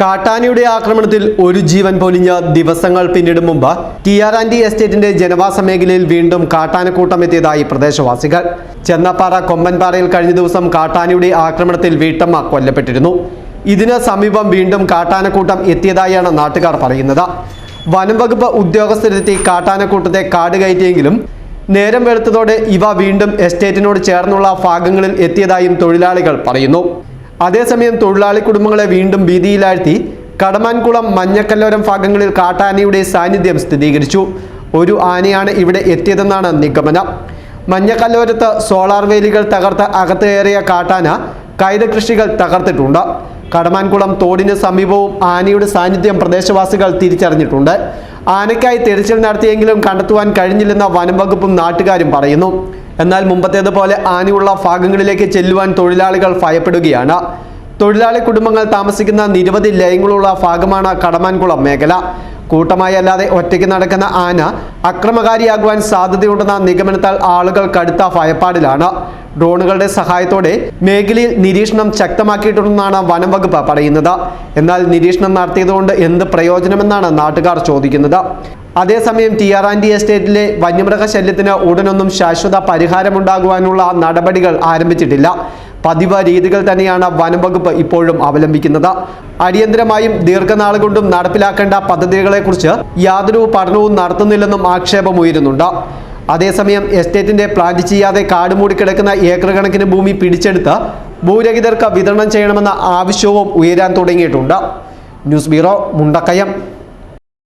കാട്ടാനയുടെ ആക്രമണത്തിൽ ഒരു ജീവൻ പൊലിഞ്ഞ ദിവസങ്ങൾ പിന്നിടും മുമ്പ് ടിയാറാൻഡി എസ്റ്റേറ്റിന്റെ ജനവാസ മേഖലയിൽ വീണ്ടും കാട്ടാനക്കൂട്ടം എത്തിയതായി പ്രദേശവാസികൾ. ചെന്നപ്പാറ കൊമ്പൻപാറയിൽ കഴിഞ്ഞ ദിവസം കാട്ടാനയുടെ ആക്രമണത്തിൽ വീട്ടമ്മ കൊല്ലപ്പെട്ടിരുന്നു. ഇതിന് സമീപം വീണ്ടും കാട്ടാനക്കൂട്ടം എത്തിയതായാണ് നാട്ടുകാർ പറയുന്നത്. വനംവകുപ്പ് ഉദ്യോഗസ്ഥരെത്തി കാട്ടാനക്കൂട്ടത്തെ കാട് കയറ്റിയെങ്കിലും നേരം വെളുത്തതോടെ ഇവ വീണ്ടും എസ്റ്റേറ്റിനോട് ചേർന്നുള്ള ഭാഗങ്ങളിൽ എത്തിയതായും തൊഴിലാളികൾ പറയുന്നു. അതേസമയം തൊഴിലാളി കുടുംബങ്ങളെ വീണ്ടും ഭീതിയിലാഴ്ത്തി കടമാൻകുളം മഞ്ഞക്കല്ലോരം ഭാഗങ്ങളിൽ കാട്ടാനയുടെ സാന്നിധ്യം സ്ഥിരീകരിച്ചു. ഒരു ആനയാണ് ഇവിടെ എത്തിയതെന്നാണ് നിഗമനം. മഞ്ഞക്കല്ലോരത്ത് സോളാർ വേലികൾ തകർത്ത് അകത്ത് കയറിയ കാട്ടാന കൈത കൃഷികൾ തകർത്തിട്ടുണ്ട്. കടമാൻകുളം തോടിന് സമീപവും ആനയുടെ സാന്നിധ്യം പ്രദേശവാസികൾ തിരിച്ചറിഞ്ഞിട്ടുണ്ട്. ആനയ്ക്കായി തിരച്ചിൽ നടത്തിയെങ്കിലും കണ്ടെത്തുവാൻ കഴിഞ്ഞില്ലെന്ന വനം വകുപ്പും നാട്ടുകാരും പറയുന്നു. എന്നാൽ മുമ്പത്തേതുപോലെ ആനയുള്ള ഭാഗങ്ങളിലേക്ക് ചെല്ലുവാൻ തൊഴിലാളികൾ ഭയപ്പെടുകയാണ്. തൊഴിലാളി കുടുംബങ്ങൾ താമസിക്കുന്ന നിരവധി ലയങ്ങളുള്ള ഭാഗമാണ് കടമാൻകുളം മേഖല. കൂട്ടമായി അല്ലാതെ ഒറ്റയ്ക്ക് നടക്കുന്ന ആന അക്രമകാരിയാകുവാൻ സാധ്യതയുണ്ടെന്ന നിഗമനത്താൽ ആളുകൾ കടുത്ത ഭയപ്പാടിലാണ്. ഡ്രോണുകളുടെ സഹായത്തോടെ മേഖലയിൽ നിരീക്ഷണം ശക്തമാക്കിയിട്ടുണ്ടെന്നാണ് വനം വകുപ്പ് പറയുന്നത്. എന്നാൽ നിരീക്ഷണം നടത്തിയതുകൊണ്ട് എന്ത് പ്രയോജനമെന്നാണ് നാട്ടുകാർ ചോദിക്കുന്നത്. അതേസമയം ടി ആർ ആൻഡി എസ്റ്റേറ്റിലെ വന്യമൃഗശല്യത്തിന് ഉടനൊന്നും ശാശ്വത പരിഹാരമുണ്ടാകുവാനുള്ള നടപടികൾ ആരംഭിച്ചിട്ടില്ല. പതിവ് രീതികൾ തന്നെയാണ് വനം വകുപ്പ് ഇപ്പോഴും അവലംബിക്കുന്നത്. അടിയന്തരമായും ദീർഘനാളുകൊണ്ടും നടപ്പിലാക്കേണ്ട പദ്ധതികളെക്കുറിച്ച് യാതൊരു പഠനവും നടത്തുന്നില്ലെന്നും ആക്ഷേപം ഉയരുന്നുണ്ട്. അതേസമയം എസ്റ്റേറ്റിന്റെ പ്ലാന്റ് ചെയ്യാതെ കാട് മൂടിക്കിടക്കുന്ന ഏക്കർ കണക്കിന് ഭൂമി പിടിച്ചെടുത്ത് ഭൂരഹിതർക്ക് വിതരണം ചെയ്യണമെന്ന ആവശ്യവും ഉയരാൻ തുടങ്ങിയിട്ടുണ്ട്. News bureau Mundakkayam.